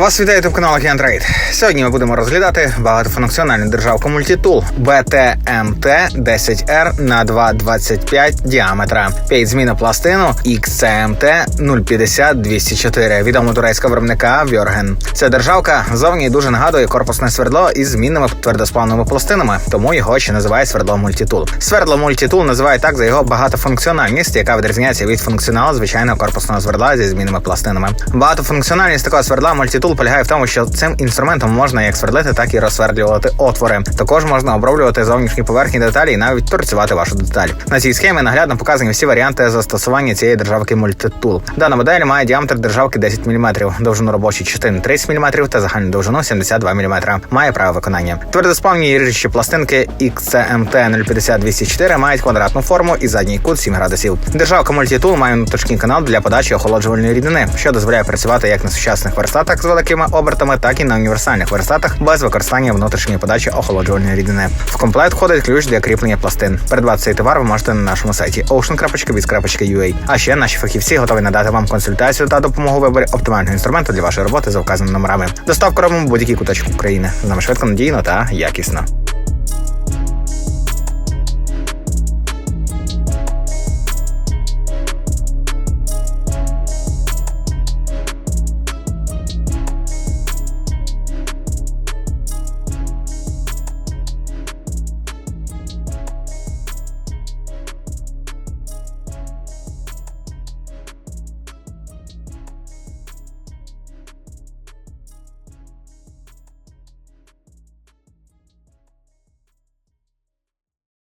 Вас вітає ютуб канал Трейд. Сьогодні ми будемо розглядати багатофункціональну державку мультитул BTMT 10R на 2,25 діаметра. Під зміну пластину XCMT 050 204 відомо турецького виробника Вьорген. Ця державка зовні дуже нагадує корпусне свердло із змінними твердосплавними пластинами, тому його ще називають свердло мультитул. Свердло мультитул називають так за його багатофункціональність, яка відрізняється від функціоналу звичайного корпусного свердла зі змінними пластинами. Багатофункціональність такого свердла мультитул полягає в тому, що цим інструментом можна як свердлити, так і розсвердлювати отвори. Також можна оброблювати зовнішні поверхні деталі і навіть торцювати вашу деталь. На цій схемі наглядно показані всі варіанти застосування цієї державки мультитул. Дана модель має діаметр державки 10 мм, довжину робочої частини 30 мм та загальну довжину 72 мм. Має право виконання. Твердосплавні ріжучі пластинки XCMT 050 204 мають квадратну форму і задній кут 7 градусів. Державка мультитул має внутрішній канал для подачі охолоджувальної рідини, що дозволяє працювати як на сучасних верстатах з великими обертами, так і на універсальних верстатах без використання внутрішньої подачі охолоджувальної рідини. В комплект входить ключ для кріплення пластин. Придбати цей товар ви можете на нашому сайті ocean.biz.ua. А ще наші фахівці готові надати вам консультацію та допомогу виборі оптимального інструменту для вашої роботи за вказаними номерами. Доставку робимо будь-який куточок України. З нами швидко, надійно та якісно.